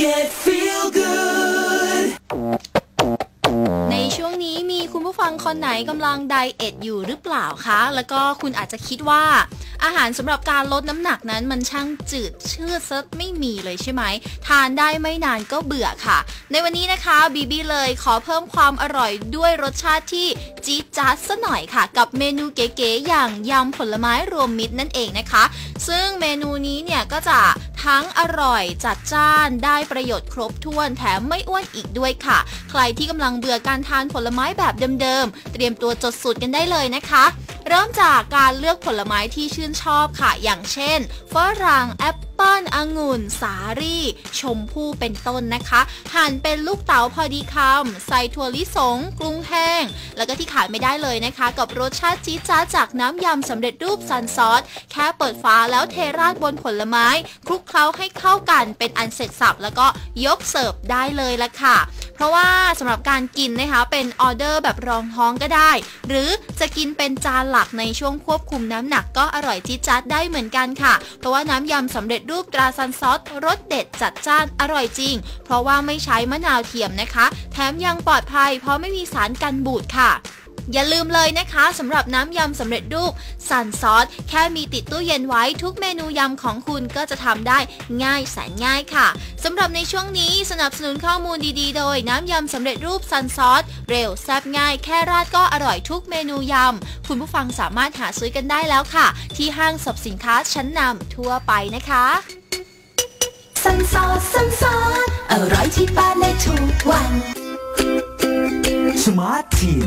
get feel good ในช่วงนี้มีคุณผู้ฟังคนไหนกำลังไดเอทอยู่หรือเปล่าคะ แล้วก็คุณอาจจะคิดว่าอาหารสำหรับการลดน้ำหนักนั้นมันช่างจืดเชื่อซะไม่มีเลยใช่ไหม ทานได้ไม่นานก็เบื่อค่ะ ในวันนี้นะคะบีบีเลยขอเพิ่มความอร่อยด้วยรสชาติที่จี๊ดจ๊าดซะหน่อยค่ะ กับเมนูเก๋ๆอย่างยำผลไม้รวมมิตรนั่นเองนะคะ ซึ่งเมนูนี้เนี่ยก็จะ ทั้งอร่อย จัดจ้าน ได้ประโยชน์ครบถ้วนแถมไม่อ้วนอีกด้วยค่ะ ใครที่กำลังเบื่อการทานผลไม้แบบเดิมๆ เตรียมตัวจดสูตรกันได้เลยนะคะ เริ่มจากการเลือกผลไม้ที่ชื่นชอบค่ะ อย่างเช่นฝรั่งแอป เปิ้ลองุ่น สาลี่ ชมพู่เป็นต้นนะคะ หั่นเป็นลูกเต๋าพอดีคำใส่ถั่วลิสง กรุงแห้ง แล้วก็ที่ขาดไม่ได้เลยนะคะ กับรสชาติจี๊ดจ๊าจากน้ำยำสำเร็จรูปซันซอส แค่เปิดฝาแล้วเทราดบนผลไม้ คลุกเคล้าให้เข้ากันเป็นอันเสร็จสับแล้วก็ยกเสิร์ฟได้เลยละค่ะ เพราะว่าสำหรับการกินนะคะเป็นออเดอร์แบบรองท้องก็ได้ หรือจะกินเป็นจานหลักในช่วงควบคุมน้ำหนักก็อร่อยจี๊ดจ๊าดได้เหมือนกันค่ะ เพราะว่าน้ำยำสำเร็จรูปูปตราซันซอสรสเด็ดจัดจ้านอร่อยจริง เพราะว่าไม่ใช้มะนาวเทียมนะคะ แถมยังปลอดภัยเพราะไม่มีสารกันบูดค่ะ อย่าลืมเลยนะคะสำหรับน้ำยำสำเร็จรูปซันซอส แค่มีติดตู้เย็นไว้ทุกเมนูยำของคุณก็จะทำได้ง่ายแสนง่ายค่ะสำหรับในช่วงนี้สนับสนุนข้อมูลดีๆ โดย น้ำยำสำเร็จรูปซันซอส เร็วแซ่บง่าย แค่ราดก็อร่อยทุกเมนูยำ คุณผู้ฟังสามารถหาซื้อกันได้แล้วค่ะ ที่ห้างสรรพสินค้าชั้นนำทั่วไปนะคะสันซอสสันซอสอร่อยที่บ้านในทุกวันสมาร์ททีน